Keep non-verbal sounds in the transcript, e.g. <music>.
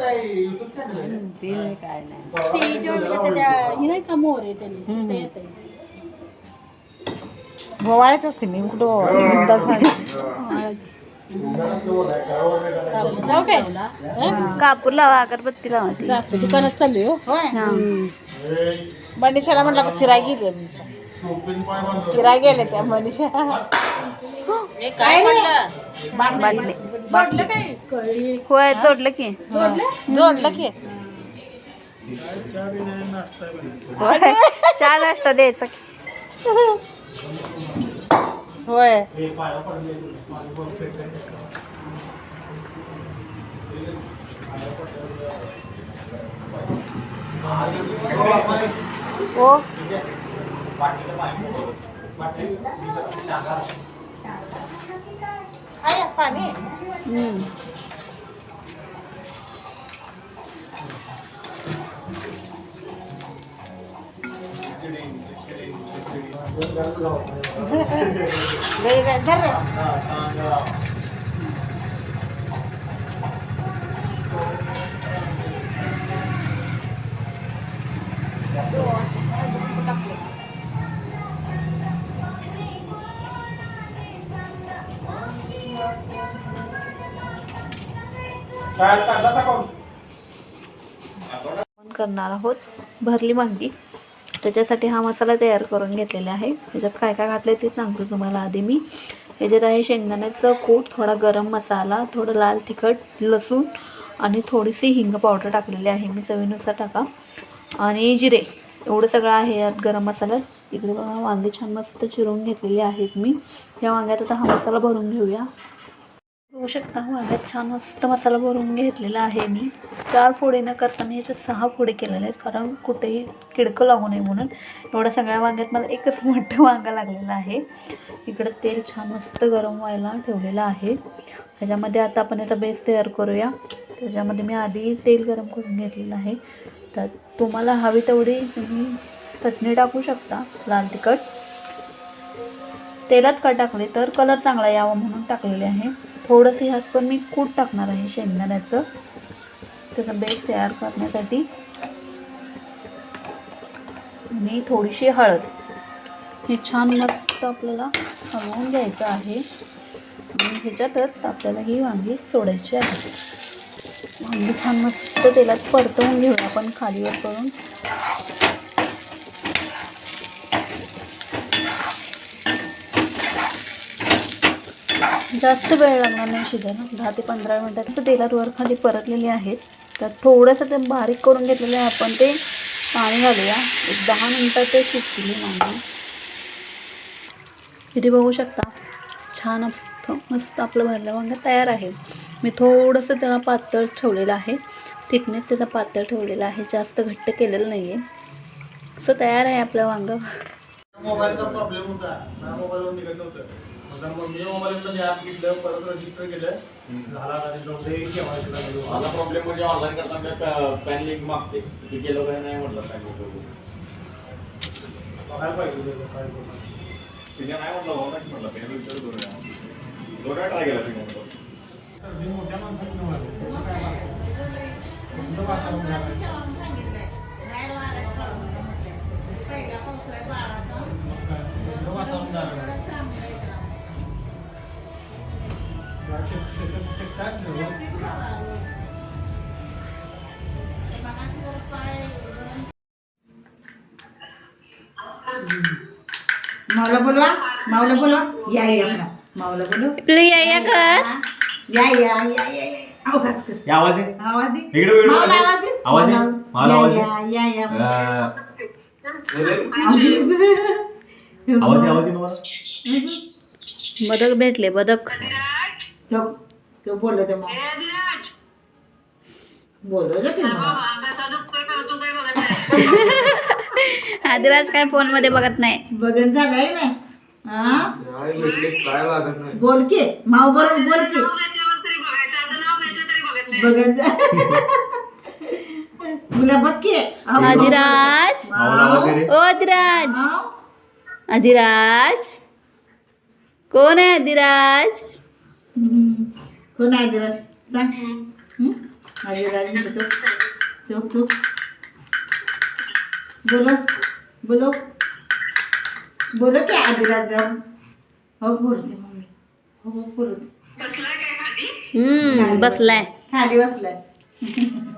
ती नाही काय नाही. ती जेवढं त्या ही नाही का मोर आहे त्यांनी हम्म. ते येते भोवाळ्याच असते मी कुठं नाही. जाऊ काय? हं? कापूर लावा अगरबत्ती लावा ती दुकानात चालली हो. हा. मनीषाला म्हटलं आता फिराय गेली मनीषा. फिराय गेले त्या मनीषा. काय म्हटलं बाटली. वाटलं काय कळी. होय जोडलं की. जोडलं? की. होय. चहा नाश्ता द्यायचा. होय. हो आहे पाणी हम्म. लई काय धर रे. करणार आहोत भरली वांगी त्याच्यासाठी हा मसाला तयार करून घेतलेला आहे. ह्याच्यात काय काय घातलं ते सांगतो तुम्हाला आधी मी. ह्याच्यात आहे शेंगदाण्याचं कूट थोडा गरम मसाला थोडं लाल तिखट लसूण आणि थोडीशी हिंग पावडर टाकलेली आहे मी चवीनुसार टाका. आणि जिरे एवढं सगळं आहे यात गरम मसाला. इकडे बघा वांगे छान मस्त चिरून घेतलेली आहेत मी. या वांग्यात आता हा मसाला भरून घेऊया. बघू शकता हो, वांग्यात छान मस्त मसाला भरून घेतलेला आहे मी. चार फोडे न करता मी याच्यात सहा फोडे केलेले आहेत कारण कुठेही किडकं लागू नये म्हणून. एवढ्या सगळ्या वांग्यात मला एकच मोठं वांगा लागलेला आहे. इकडं तेल छान मस्त गरम व्हायला ठेवलेलं आहे. ह्याच्यामध्ये आता आपण याचा बेस तयार करूया. त्याच्यामध्ये मी आधी तेल गरम करून घेतलेलं आहे. तर तुम्हाला हवी तेवढी तुम्ही चटणी टाकू शकता लाल तिखट. तेलात का टाकले तर कलर चांगला यावा म्हणून टाकलेले आहे. थोडंसं ह्यात पण मी कूट टाकणार आहे शेंगदाण्याचं. त्याचा बेस तयार करण्यासाठी आणि थोडीशी हळद. हे छान मस्त आपल्याला हलवून घ्यायचं आहे. आणि ह्याच्यातच आपल्याला ही वांगी सोडायची आहे. वांगी छान मस्त तेलात परतवून घेऊया आपण खालीवर करून. जास्त वेळ लागणार नाही शिजायला दहा ते पंधरा मिनटात तेलात वर खाली परतलेले आहेत तर थोडंसं ते बारीक करून घेतलेलं आहे. आपण ते पाणी घालूया. एक दहा मिनटात ते शिजतील वांगी इथे बघू शकता छान मस्त मस्त आपलं भरलं वांग तयार आहे. मी थोडंसं त्याला पातळ ठेवलेलं आहे. थिकनेस त्याचा पातळ ठेवलेला आहे. जास्त घट्ट केलेलं नाही आहे असं तयार आहे आपलं वांग. मोबाईलचा प्रॉब्लेम होता. मोबाईलवर निघत नव्हतं. आता मग मी मोबाईलमध्ये ॲप घेतलं परत रजिस्टर केलं झाला आता नव्हतं एक केव्हायचं लागलं माझा प्रॉब्लेम म्हणजे ऑनलाईन करताना पॅन लिंक मागते. किती केलं काय नाही म्हटलं पॅन लिंक नाही म्हटलं ऑनलाईन म्हटलं. पॅन विचार करूया दोन वेळा ट्राय केला तिने तर मी मोठ्या माणसात मावला बोलवा मावला बोलवा. या या म्हणा मावला बोलव या या कर. या या या या या. अवकाश कर. हे आवाज आहे आवाज दे. इकडे व्हिडिओ मावला मध्ये. आवाज दे. आवाज आहे? मावला आवाज या आहे? या या या. अं, आवाज आहे, आवाज आहे तुम्हाला बदक भेटले बदक. तो तो बोलत मग बोलत होते मग आदिराज काय फोनमध्ये बघत नाही. बघन झालंय ना. हा? काय लागत नाही. बोल की माव बोल बोल की. बघन जा. मुला बघ की. अहो, आदिराज मावला आवाज आहे रे ओ आदिराज माव. आदिराज कोण आहे आदिराज हम्म. कोण आहे जरा? सांग. हम्म? आदिराज म्हणतो तो. तू बोलो. बोलो. बोलो की आदिराज हो बोलते मम्मी. हो बोलते. हम्म, बसलाय. खाली बसलाय. <laughs>